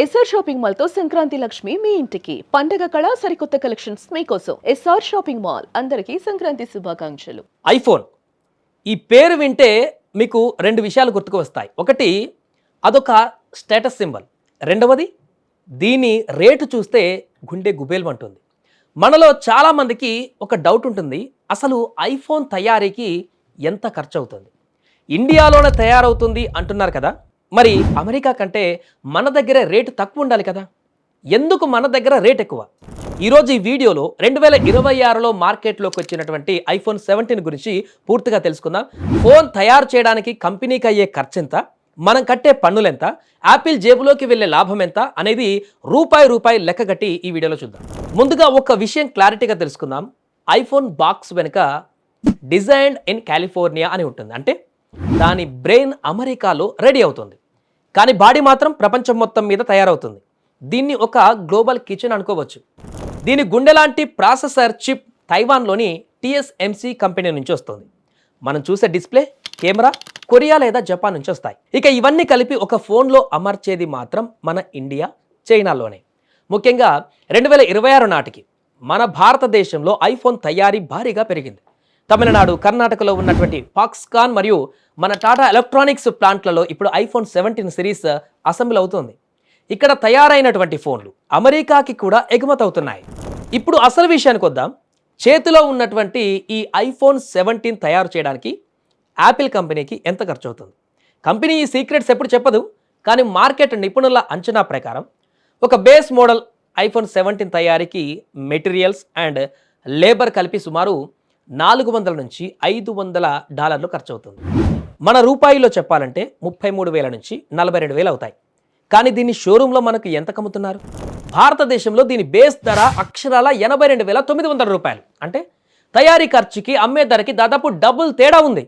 SR shopping మాల్తో సంక్రాంతి లక్ష్మి మీ ఇంటికి. పండగ కళ సరికొత్త కలెక్షన్స్ మీకోసం ఎస్ఆర్ షాపింగ్ మాల్ అందరికీ సంక్రాంతి శుభాకాంక్షలు. ఐఫోన్. ఈ పేరు వింటే మీకు రెండు విషయాలు గుర్తుకు వస్తాయి. ఒకటి అదొక స్టేటస్ సింబల్. రెండవది దీని రేటు చూస్తే గుండె గుబేల్మంటుంది. మనలో చాలామందికి ఒక డౌట్ ఉంటుంది అసలు ఐఫోన్ తయారీకి ఎంత ఖర్చు అవుతుంది ఇండియాలోనే తయారవుతుంది అంటున్నారు కదా? మరి అమెరికా కంటే మన దగ్గర రేటు తక్కువ ఉండాలి కదా. ఎందుకు మన దగ్గర రేట్ ఎక్కువ? ఈరోజు ఈ వీడియోలో రెండు వేల ఇరవై ఆరులో మార్కెట్లోకి వచ్చినటువంటి ఐఫోన్ సెవెంటీన్ గురించి పూర్తిగా తెలుసుకుందాం. ఫోన్ తయారు చేయడానికి కంపెనీకి అయ్యే ఖర్చు ఎంత మనం కట్టే పన్నులు ఎంత యాపిల్ జేబులోకి వెళ్ళే లాభం ఎంత అనేది రూపాయి రూపాయి లెక్కగట్టి ఈ వీడియోలో చూద్దాం. ముందుగా ఒక విషయం క్లారిటీగా తెలుసుకుందాం. ఐఫోన్ బాక్స్ వెనుక డిజైన్డ్ ఇన్ కాలిఫోర్నియా అని ఉంటుంది. అంటే దాని బ్రెయిన్ అమెరికాలో రెడీ అవుతుంది. కానీ బాడీ మాత్రం ప్రపంచం మొత్తం మీద తయారవుతుంది. దీన్ని ఒక గ్లోబల్ కిచెన్ అనుకోవచ్చు. దీని గుండె లాంటి ప్రాసెసర్ చిప్ తైవాన్లోని టిఎస్ఎంసి కంపెనీ నుంచి వస్తుంది. మనం చూసే డిస్ప్లే కెమెరా కొరియా లేదా జపాన్ నుంచి వస్తాయి. ఇక ఇవన్నీ కలిపి ఒక ఫోన్లో అమర్చేది మాత్రం మన ఇండియా చైనాలోనే. ముఖ్యంగా రెండు వేల ఇరవై ఆరు నాటికి మన భారతదేశంలో ఐఫోన్ తయారీ భారీగా పెరిగింది. తమిళనాడు కర్ణాటకలో ఉన్నటువంటి ఫాక్స్కాన్ మరియు మన టాటా ఎలక్ట్రానిక్స్ ప్లాంట్లలో ఇప్పుడు ఐఫోన్ సెవెంటీన్ సిరీస్ అసెంబ్లీ అవుతుంది. ఇక్కడ తయారైనటువంటి ఫోన్లు అమెరికాకి కూడా ఎగుమతవుతున్నాయి. ఇప్పుడు అసలు విషయానికి వద్దాం. చేతిలో ఉన్నటువంటి ఈ ఐఫోన్ సెవెంటీన్ తయారు చేయడానికి యాపిల్ కంపెనీకి ఎంత ఖర్చు అవుతుంది కంపెనీ ఈ సీక్రెట్స్ ఎప్పుడు చెప్పదు కానీ మార్కెట్ నిపుణుల అంచనా ప్రకారం ఒక బేస్ మోడల్ ఐఫోన్ సెవెంటీన్ తయారీకి మెటీరియల్స్ అండ్ లేబర్ కలిపి సుమారు నాలుగు వందల నుంచి ఐదు వందల డాలర్లు ఖర్చు అవుతుంది మన రూపాయిలో చెప్పాలంటే ముప్పై మూడు వేల నుంచి నలభై రెండు వేలు అవుతాయి. కానీ దీన్ని షోరూంలో మనకు ఎంత కమ్ముతున్నారు? భారతదేశంలో దీని బేస్ ధర అక్షరాల ఎనభై రెండు వేల తొమ్మిది వందల రూపాయలు. అంటే తయారీ ఖర్చుకి అమ్మే ధరకి దాదాపు డబుల్ తేడా ఉంది.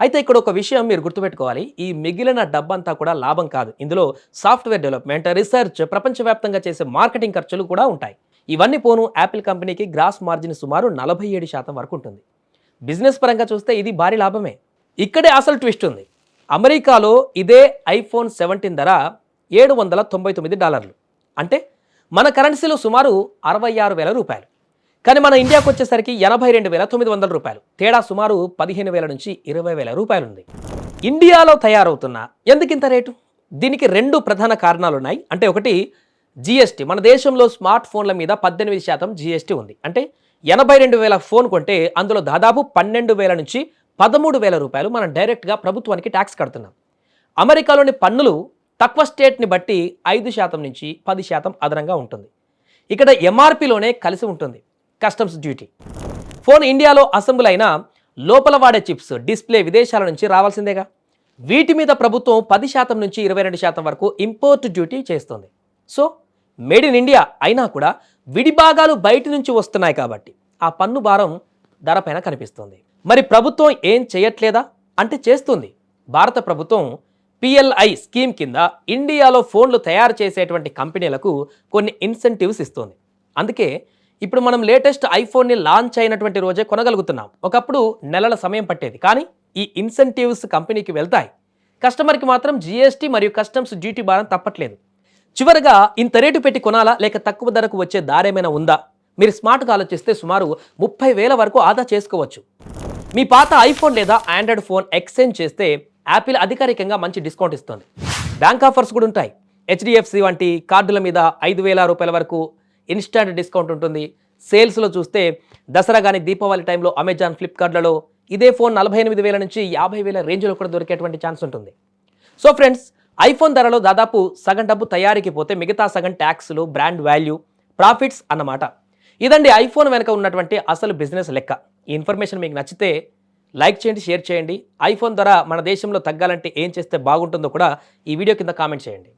అయితే ఇక్కడ ఒక విషయం మీరు గుర్తుపెట్టుకోవాలి. ఈ మిగిలిన డబ్బంతా కూడా లాభం కాదు. ఇందులో సాఫ్ట్వేర్ డెవలప్మెంట్ రీసెర్చ్ ప్రపంచవ్యాప్తంగా చేసే మార్కెటింగ్ ఖర్చులు కూడా ఉంటాయి. ఇవన్నీ పోను యాపిల్ కంపెనీకి గ్రాస్ మార్జిన్ సుమారు నలభై ఏడు శాతం వరకు ఉంటుంది. బిజినెస్ పరంగా చూస్తే ఇది భారీ లాభమే. ఇక్కడే అసలు ట్విస్ట్ ఉంది. అమెరికాలో ఇదే ఐఫోన్ సెవెంటీన్ ధర ఏడు వందల తొంభై తొమ్మిది డాలర్లు. అంటే మన కరెన్సీలో సుమారు అరవై ఆరు వేల రూపాయలు. కానీ మన ఇండియాకు వచ్చేసరికి ఎనభై రెండు వేల తొమ్మిది వందల రూపాయలు. తేడా సుమారు పదిహేను వేల నుంచి ఇరవై వేల రూపాయలు ఉంది ఇండియాలో తయారవుతున్న ఎందుకింత రేటు? దీనికి రెండు ప్రధాన కారణాలు ఉన్నాయి అంటే ఒకటి జిఎస్టీ మన దేశంలో స్మార్ట్ ఫోన్ల మీద పద్దెనిమిది శాతం జిఎస్టీ ఉంది. అంటే ఎనభై రెండు వేల ఫోన్ కొంటే అందులో దాదాపు పన్నెండు వేల నుంచి పదమూడు వేల రూపాయలు మనం డైరెక్ట్గా ప్రభుత్వానికి ట్యాక్స్ కడుతున్నాం. అమెరికాలోని పన్నులు తక్కువ స్టేట్ని బట్టి ఐదు శాతం నుంచి పది శాతం అదనంగా ఉంటుంది. ఇక్కడ ఎంఆర్పిలోనే కలిసి ఉంటుంది. కస్టమ్స్ డ్యూటీ ఫోన్ ఇండియాలో అసెంబ్లీ అయినా లోపల వాడే చిప్స్ డిస్ప్లే విదేశాల నుంచి రావాల్సిందేగా? వీటి మీద ప్రభుత్వం పది శాతం నుంచి ఇరవై రెండు శాతం వరకు ఇంపోర్ట్ డ్యూటీ చేస్తుంది. సో మేడ్ ఇన్ ఇండియా అయినా కూడా విడి భాగాలు బయట నుంచి వస్తున్నాయి కాబట్టి ఆ పన్ను భారం ధరపైన కనిపిస్తుంది. మరి ప్రభుత్వం ఏం చేయట్లేదా? అంటే చేస్తుంది. భారత ప్రభుత్వం పిఎల్ఐ స్కీమ్ కింద ఇండియాలో ఫోన్లు తయారు చేసేటువంటి కంపెనీలకు కొన్ని ఇన్సెంటివ్స్ ఇస్తుంది. అందుకే ఇప్పుడు మనం లేటెస్ట్ ఐఫోన్ని లాంచ్ అయినటువంటి రోజే కొనగలుగుతున్నాం. ఒకప్పుడు నెలల సమయం పట్టేది. కానీ ఈ ఇన్సెంటివ్స్ కంపెనీకి వెళ్తాయి. కస్టమర్కి మాత్రం జీఎస్టీ మరియు కస్టమ్స్ డ్యూటీ భారం తప్పట్లేదు. చివరగా ఇంత రేటు పెట్టి కొనాలా లేక తక్కువ ధరకు వచ్చే దారేమైనా ఉందా? మీరు స్మార్ట్గా ఆలోచిస్తే సుమారు ముప్పై వేల వరకు ఆదా చేసుకోవచ్చు. మీ పాత ఐఫోన్ లేదా ఆండ్రాయిడ్ ఫోన్ ఎక్స్చేంజ్ చేస్తే యాపిల్ అధికారికంగా మంచి డిస్కౌంట్ ఇస్తుంది. బ్యాంక్ ఆఫర్స్ కూడా ఉంటాయి. హెచ్డిఎఫ్సి వంటి కార్డుల మీద ఐదు వేల రూపాయల వరకు ఇన్స్టాంట్ డిస్కౌంట్ ఉంటుంది. సేల్స్లో చూస్తే దసరా కానీ దీపావళి టైంలో అమెజాన్ ఫ్లిప్కార్ట్లలో ఇదే ఫోన్ నలభై ఎనిమిది వేల నుంచి యాభై వేల రేంజ్లో కూడా దొరికేటువంటి ఛాన్స్ ఉంటుంది. సో ఫ్రెండ్స్ ఐఫోన్ ధరలో దాదాపు సగం డబ్బు తయారీకి పోతే మిగతా సగం ట్యాక్స్లు బ్రాండ్ వాల్యూ ప్రాఫిట్స్ అన్నమాట. ఇదండి ఐఫోన్ వెనక ఉన్నటువంటి అసలు బిజినెస్ లెక్క. ఈ ఇన్ఫర్మేషన్ మీకు నచ్చితే లైక్ చేయండి షేర్ చేయండి. ఐఫోన్ ధర మన దేశంలో తగ్గాలంటే ఏం చేస్తే బాగుంటుందో కూడా ఈ వీడియో కింద కామెంట్ చేయండి.